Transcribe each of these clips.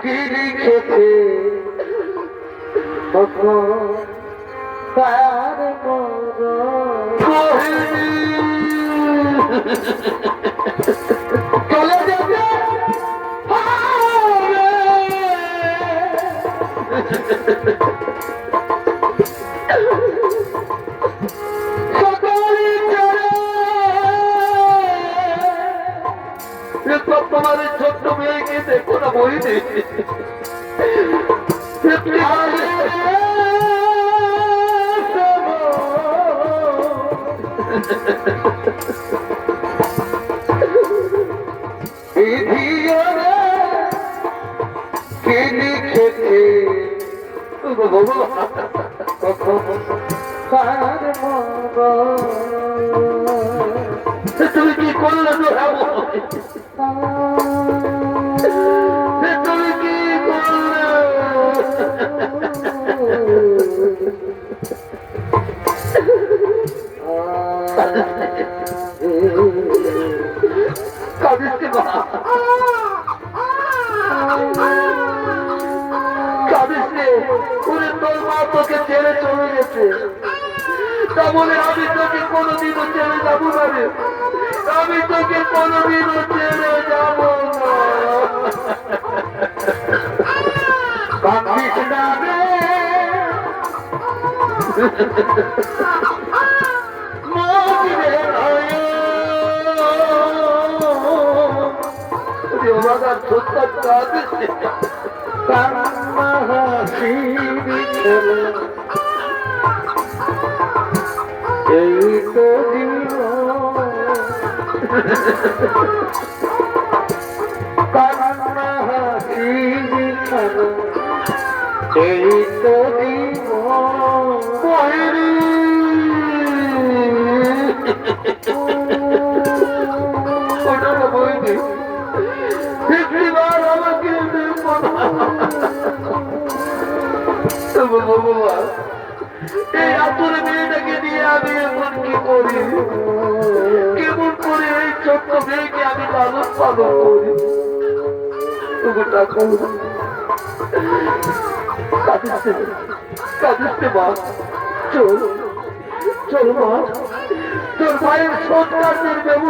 কি লিখেছে কারে চলে তোমার ছোট্ট মেয়েকে দেখো না বইনি তুমি কি করলে তুমি কি করলে কাঁদিস না কাঁদিস নে ওরে তোর মা তোকে ছেড়ে চলে গেছে। তা বলে আমি তোকে কোনোদিনও ছেড়ে যাব না রে। আমি তোকে কোনোদিনও ছেড়ে যাব না। কান্না এই তো কান্না হাসি এই তো এই আতুরে আমি এখন কি করি? কেমন করে এই ছোট্ট মেয়েকে আমি লালন পালন করি? কাঁদিসতে কাঁদিসতে চল একাবে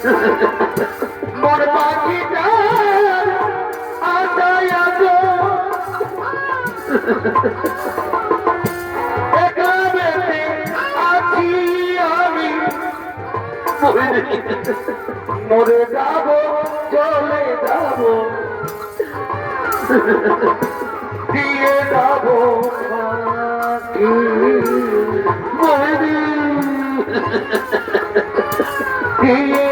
মন পাখিটা আশায় আছি আমি। মরে যাব চলে যাব। দিয়ে যাব মরি দিয়ে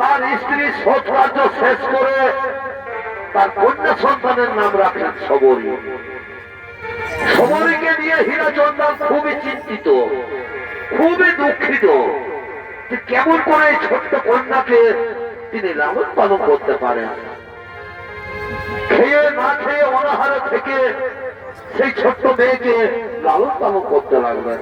তোর স্ত্রী সৎ কার্য শেষ করে তার কন্যা সন্তানের নাম রাখলেন সবরী সবরীকে নিয়ে হীরাচন্দ্র খুবই চিন্তিত, খুবই দুঃখিত। কেমন করে ছোট্ট কন্যাকে তিনি লালন পালন করতে পারেন? খেয়ে না খেয়ে অনাহার থেকে সেই ছোট্ট মেয়েকে লালন পালন করতে লাগলেন।